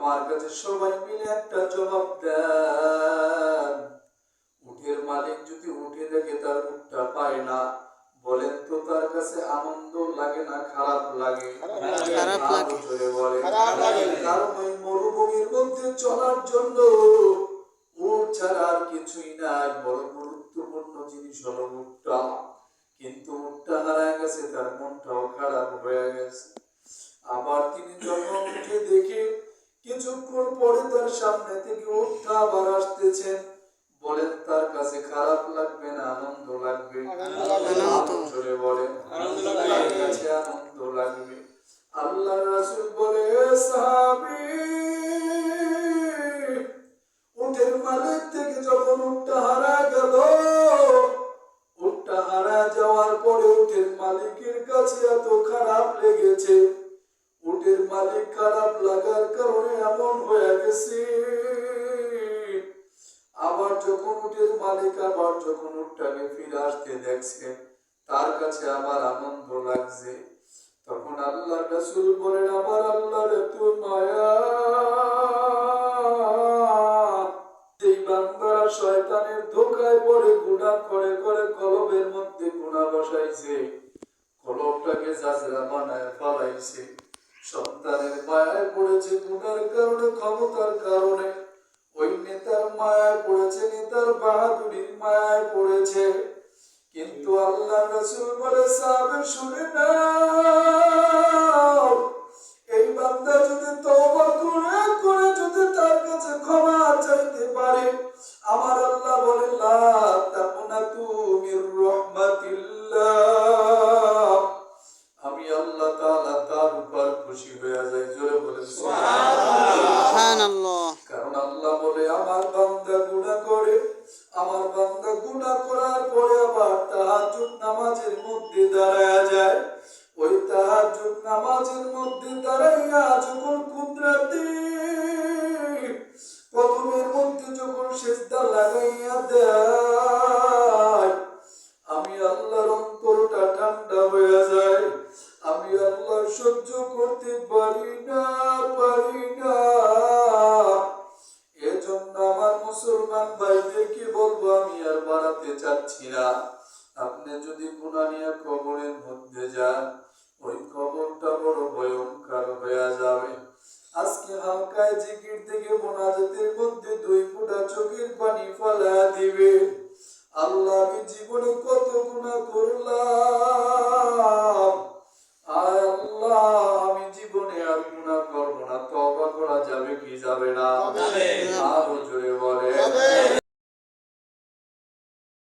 আমার কাছে সবাই মিলে একটা জবাব দেন। উঠের মালিক যদি উঠে দেখে তার উঠটা পায় না বলেন তো তার কাছে আনন্দ লাগে না খারাপ লাগে? খারাপ। কারণ ওই মরুভূমির মধ্যে চলার জন্য উট ছাড়া আর কিছুই নাই। বড় গুরুত্বপূর্ণ জিনিস হলো উটটা। কিন্তু উটটা হারায় গেছে তার মনটাও কিছুক্ষণ পরে তার সামনে থেকে উঠটা আবার আসতেছেন। বলেন তার কাছে খারাপ লাগবে না আনন্দ লাগবে? আনন্দ লাগবে। জোরে বলেন তার কাছে আনন্দ লাগবে। আল্লাহ রাসূল বলে সাহাবী উটের মালিক থেকে যখন উটটা হারা গেল উটটা হারা যাওয়ার পরে উটের মালিকের কাছে এত খারাপ লেগেছে। উটের মালিক খারাপ লাগার কারণে এমন হয়ে গেছে। আবার যখন উটের মালিক আবার যখন উটটাকে ফিরে আসতে দেখছে, তার কাছে আবার আনন্দ লাগছে। তখন আল্লাহ রাসূল বলেন আবার আল্লাহর এত মায়া, যেই বান্দারা শয়তানের ধোকায় পড়ে গুনাহ করে করে কলবের মধ্যে গুনাহ বসাইছে, কলবটাকে বানায় ফলাইছে। সন্তানের মায়ায় পড়েছে গুনার কারণে, ক্ষমতার কারণে। ওই নেতার মায়ায় পড়েছে, নেতার বাহাদুরির মায়ায় পড়েছে। কিন্তু আল্লাহ রসুল বলে সাবে শুনে না খুশি হয়ে যায় জোরে বলে কারণ আল্লাহ বলে আমার বান্দা গুণা করে আমার বান্দা গুণা করার পরে আবার তাহাজুদ নামাজের মধ্যে দাঁড়ায় যায়। ওই তাহাজুদ নামাজের মধ্যে দাঁড়াইয়া যখন সহ্য করতে পারি না পারি না। এজন্য আমার মুসলমান ভাইদেরকে বলব, আমি আর বাড়াতে চাচ্ছি না। আপনি যদি গুনাহ নিয়ে কবরের মধ্যে যান, ওই কবরটা বড় ভয়ঙ্কর হয়ে যাবে। আজকে হালকায় জিকির থেকে মোনাজাতের মধ্যে দুই ফোঁটা চোখের পানি ফেলা হবে না। আবু জুড়ে বলে